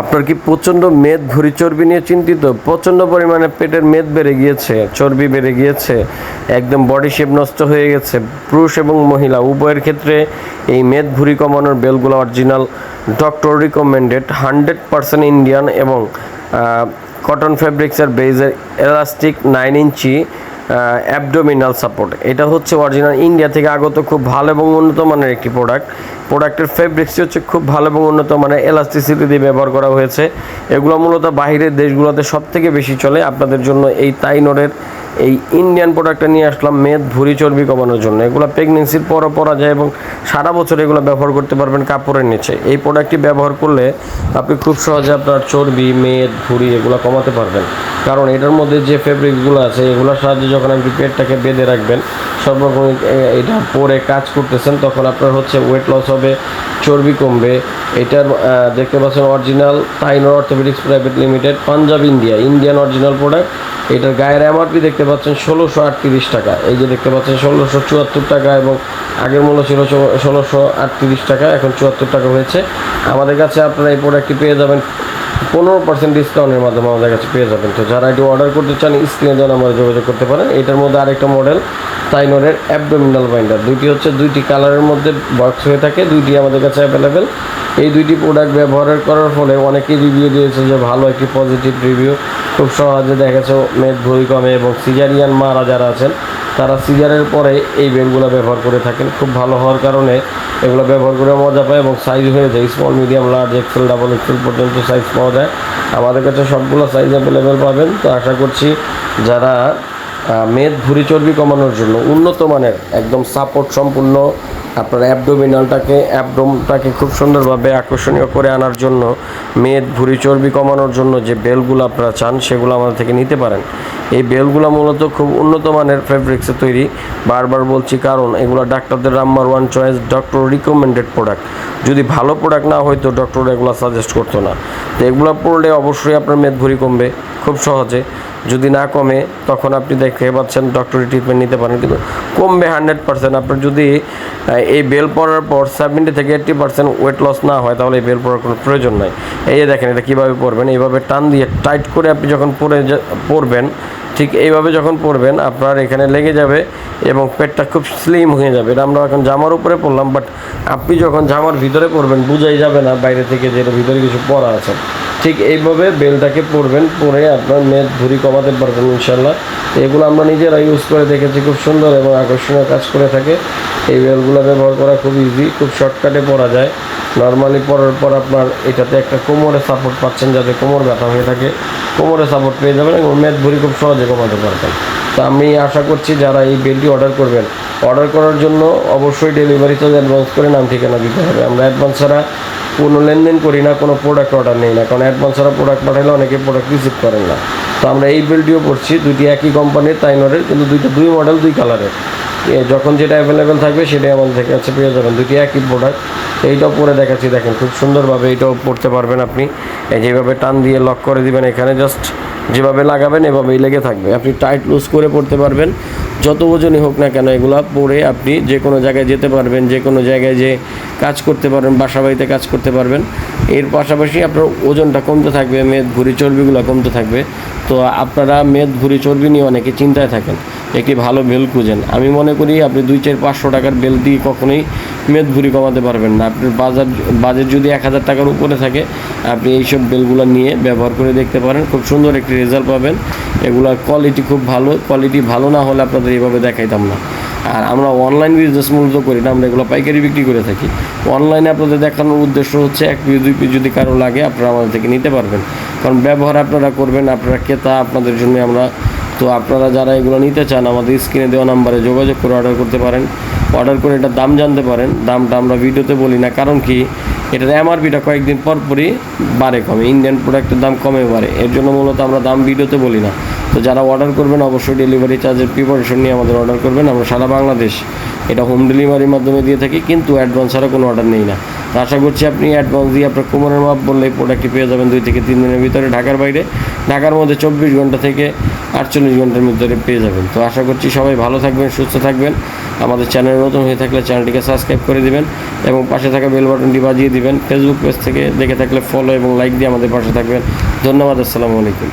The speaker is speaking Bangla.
আপনার কি প্রচণ্ড মেদ ভুঁড়ি চর্বি নিয়ে চিন্তিত? প্রচণ্ড পরিমাণে পেটের মেদ বেড়ে গিয়েছে, চর্বি বেড়ে গিয়েছে, একদম বডি শেপ নষ্ট হয়ে গেছে। পুরুষ এবং মহিলা, উভয়ের ক্ষেত্রে এই মেদ ভুঁড়ি কমানোর বেলগুলো original doctor recommended hundred percent Indian এবং কটন ফ্যাব্রিক্সের বেজের elastic nine inch abdominal support এটা হচ্ছে অরিজিনাল ইন্ডিয়া থেকে আগত খুব ভালো এবং উন্নত মানের একটি প্রোডাক্ট প্রোডাক্টের ফেব্রিক্সটি হচ্ছে খুব ভালো এবং উন্নত মানের এলাস্টিসিটি দিয়ে ব্যবহার করা হয়েছে। এগুলো মূলত বাইরের দেশগুলোতে সব থেকে বেশি চলে। আপনাদের জন্য এই তাইনোরের এই ইন্ডিয়ান প্রোডাক্টটা নিয়ে আসলাম মেদ, ভুঁড়ি, চর্বি কমানোর জন্য। এগুলো প্রেগনেন্সির পরও পরা যায় এবং সারা বছর এগুলো ব্যবহার করতে পারবেন কাপড়ের নিচে। এই প্রোডাক্টটি ব্যবহার করলে আপনি খুব সহজে আপনার চর্বি, মেদ, ভুঁড়ি এগুলো কমাতে পারবেন। কারণ এটার মধ্যে যে ফেব্রিকগুলো আছে, এগুলোর সাহায্যে যখন আপনি পেটটাকে বেঁধে রাখবেন সব রকম এটা পরে কাজ করতেছেন, তখন আপনার হচ্ছে ওয়েট লস হবে, চর্বি কমবে। এটার দেখতে পাচ্ছেন original Tynor orthopaedics private limited Punjab India Indian original product এটার গায়ের এমআরপি দেখতে পাচ্ছেন ষোলোশো আটত্রিশ টাকা। এই যে দেখতে পাচ্ছেন ষোলোশো চুয়াত্তর টাকা এবং আগের মূল্য ছিল ষোলোশো আটত্রিশ টাকা, এখন চুয়াত্তর টাকা হয়েছে। আমাদের কাছে আপনারা এই প্রোডাক্টটি পেয়ে যাবেন পনেরো পার্সেন্ট ডিসকাউন্টের মাধ্যমে আমাদের কাছে পেয়ে যাবেন। তো যারা এটি অর্ডার করতে চান স্ক্রিনে যেন নাম্বারে যোগাযোগ করতে পারেন। এটার মধ্যে আরেকটা মডেল তাইনোরের অ্যাবডোমিনাল বাইন্ডার দুইটি হচ্ছে দুইটি কালারের মধ্যে বক্স হয়ে থাকে, দুইটি আমাদের কাছে অ্যাভেলেবেল এই দুইটি প্রোডাক্ট ব্যবহার করার ফলে অনেকেই রিভিউ দিয়েছে যে ভালো একটি পজিটিভ রিভিউ খুব সহজে দেখা গেছে, মেদ ভুঁড়ি কমে এবং সিজারিয়ান মারা যারা আছেন তারা সিজারের পরে এই ব্যাগগুলো ব্যবহার করে থাকেন। খুব ভালো হওয়ার কারণে এগুলো ব্যবহার করে মজা পায় এবং সাইজ হয়ে যায়। Small medium large XL double XL পর্যন্ত সাইজ পাওয়া যায়। আমাদের কাছে সবগুলো সাইজ অ্যাভেলেবেল পাবেন। তো আশা করছি যারা মেদ ভুঁড়ি চর্বি কমানোর জন্য উন্নত মানের, একদম সাপোর্ট সম্পূর্ণ আপনার অ্যাবডোমিনালটাকে অ্যাবডোমটাকে খুব সুন্দরভাবে আকর্ষণীয় করে আনার জন্য, মেদ ভুঁড়ি চর্বি কমানোর জন্য যে বেলগুলো আপনারা চান, সেগুলো আমাদের থেকে নিতে পারেন। এই বেলগুলো মূলত খুব উন্নত মানের ফেব্রিক্সে তৈরি। বারবার বলছি কারণ, এগুলো ডাক্তারদের number one choice doctor recommended product যদি ভালো প্রোডাক্ট না হয়তো ডক্টর এগুলো সাজেস্ট করতো না। তো এগুলো পড়লে অবশ্যই আপনার মেদ ভুঁড়ি কমবে, খুব সহজে। যদি না কমে, তখন আপনি দেখতে পাচ্ছেন ডক্টরি ট্রিটমেন্ট নিতে পারেন। কিন্তু কমবে হান্ড্রেড পার্সেন্ট আপনার যদি এই বেল পড়ার পর সেভেন্টি থেকে এইট্টি পার্সেন্ট ওয়েট লস না হয়, তাহলে এই বেল পড়ার কোনো প্রয়োজন নাই। এই যে দেখেন, এটা কীভাবে পরবেন এইভাবে টান দিয়ে টাইট করে আপনি যখন পরে পরবেন ঠিক এইভাবে যখন পরবেন আপনার এখানে লেগে যাবে এবং পেটটা খুব স্লিম হয়ে যাবে। এটা আমরা এখন জামার উপরে পরলাম বাট আপনি যখন জামার ভিতরে পরবেন বুঝাই যাবে না বাইরে থেকে যে এটা ভিতরে কিছু পরা আছে। ঠিক এইভাবে বেলটাকে পরবেন, পরে আপনার মেদ ভুঁড়ি কমাতে পারবেন ইনশাল্লাহ এগুলো আমরা নিজেরা ইউজ করে দেখেছি, খুব সুন্দর এবং আকর্ষণীয় কাজ করে থাকে। এই বেলগুলো ব্যবহার করা খুব ইজি খুব শর্টকাটে পরা যায়। নর্মালি পরার পর আপনার এটাতে একটা কোমরে সাপোর্ট পাচ্ছেন যাতে কোমর ব্যথা হয়ে থাকে। কোমরে সাপোর্ট পেয়ে যাবেন এবং মেদ ভরি খুব সহজে কমাতে পারবেন। তো আমি আশা করছি যারা এই বেলটি অর্ডার করবেন অর্ডার করার জন্য অবশ্যই ডেলিভারি চার্জ অ্যাডভান্স করে নাম, ঠিকানা দিতে হবে। আমরা অ্যাডভান্স ছাড়া কোনো লেনদেন করি না, কোনো প্রোডাক্ট অর্ডার নেই না। কারণ অ্যাডভান্স ছাড়া প্রোডাক্ট পাঠালে অনেকে প্রোডাক্ট রিসিভ করেন না। তো আমরা এই বেলটিও পড়ছি দুটি একই কোম্পানির তাইনরের, কিন্তু দুইটা দুই মডেল দুই কালারের যখন যেটা অ্যাভেলেবেল থাকবে সেটাই আমাদের কাছে পেয়ে যাবেন। দুটি একই প্রোডাক্ট এইটাও পরে দেখাচ্ছি, দেখেন খুব সুন্দরভাবে এইটাও পড়তে পারবেন আপনি। যেভাবে টান দিয়ে লক করে দিবেন এখানে জাস্ট যেভাবে লাগাবেন এভাবেই লেগে থাকবে। আপনি টাইট লুজ করে পড়তে পারবেন। যত ওজনই হোক না কেন এগুলো পরে আপনি যে কোনো জায়গায় যেতে পারবেন, যে কোনো জায়গায় যে কাজ করতে পারবেন, বাসা বাড়িতে কাজ করতে পারবেন। এর পাশাপাশি আপনার ওজনটা কমতে থাকবে, মেদ ভুঁড়ি চর্বিগুলো কমতে থাকবে। তো আপনারা মেদ ভুঁড়ি চর্বি নিয়ে অনেকে চিন্তায় থাকেন। একটি ভালো বেল খুঁজেন। আমি মনে করি আপনি দুই চার পাঁচশো টাকার বেল দিয়ে কখনোই মেদভুরি কমাতে পারবেন না। আপনার বাজার, বাজেট যদি এক হাজার টাকার উপরে থাকে, আপনি এইসব বেলগুলো নিয়ে ব্যবহার করে দেখতে পারেন। খুব সুন্দর একটি রেজাল্ট পাবেন। এগুলার কোয়ালিটি খুব ভালো। কোয়ালিটি ভালো না হলে আপনাদের এইভাবে দেখাইতাম না। আর আমরা অনলাইন বিজনেস মূলত করি না, আমরা এগুলো পাইকারি বিক্রি করে থাকি। অনলাইনে আপনাদের দেখানোর উদ্দেশ্য হচ্ছে এক পিস দুই পিস যদি কারও লাগে, আপনারা আমাদের থেকে নিতে পারবেন। কারণ ব্যবহার আপনারা করবেন, আপনারা ক্রেতা, আপনাদের জন্য আমরা তো আপনারা যারা এগুলো নিতে চান, আমাদের স্ক্রিনে দেওয়া নাম্বারে যোগাযোগ করে অর্ডার করতে পারেন। অর্ডার করে এটার দাম জানতে পারেন। দামটা আমরা ভিডিওতে বলি না, কারণ কি? এটার এমআরপিটা কয়েকদিন পরপরই বাড়ে কমে। ইন্ডিয়ান প্রোডাক্টের দাম কমে বাড়ে। এর জন্য মূলত আমরা দাম ভিডিওতে বলি না। তো যারা অর্ডার করবেন, অবশ্যই ডেলিভারি চার্জের প্রিপারেশন নিয়ে আমাদের অর্ডার করবেন। আমরা সারা বাংলাদেশ এটা হোম ডেলিভারির মাধ্যমে দিয়ে থাকি, কিন্তু অ্যাডভান্স ছাড়া কোনো অর্ডার নেই না। তো আশা করছি আপনি অ্যাডভান্স দিয়ে আপনার কোমরের মাপ বললে এই প্রোডাক্টটি পেয়ে যাবেন দুই থেকে তিন দিনের ভিতরে ঢাকার বাইরে। ঢাকার মধ্যে চব্বিশ ঘণ্টা থেকে আটচল্লিশ ঘণ্টার ভিতরে পেয়ে যাবেন। তো আশা করছি সবাই ভালো থাকবেন, সুস্থ থাকবেন। আমাদের চ্যানেল নতুন হয়ে থাকলে চ্যানেলটিকে সাবস্ক্রাইব করে দিবেন এবং পাশে থাকা বেল বাটনটি বাজিয়ে দিবেন। ফেসবুক পেজ থেকে দেখে থাকলে ফলো এবং লাইক দিয়ে আমাদের পাশে থাকবেন। ধন্যবাদ, আসসালামু আলাইকুম।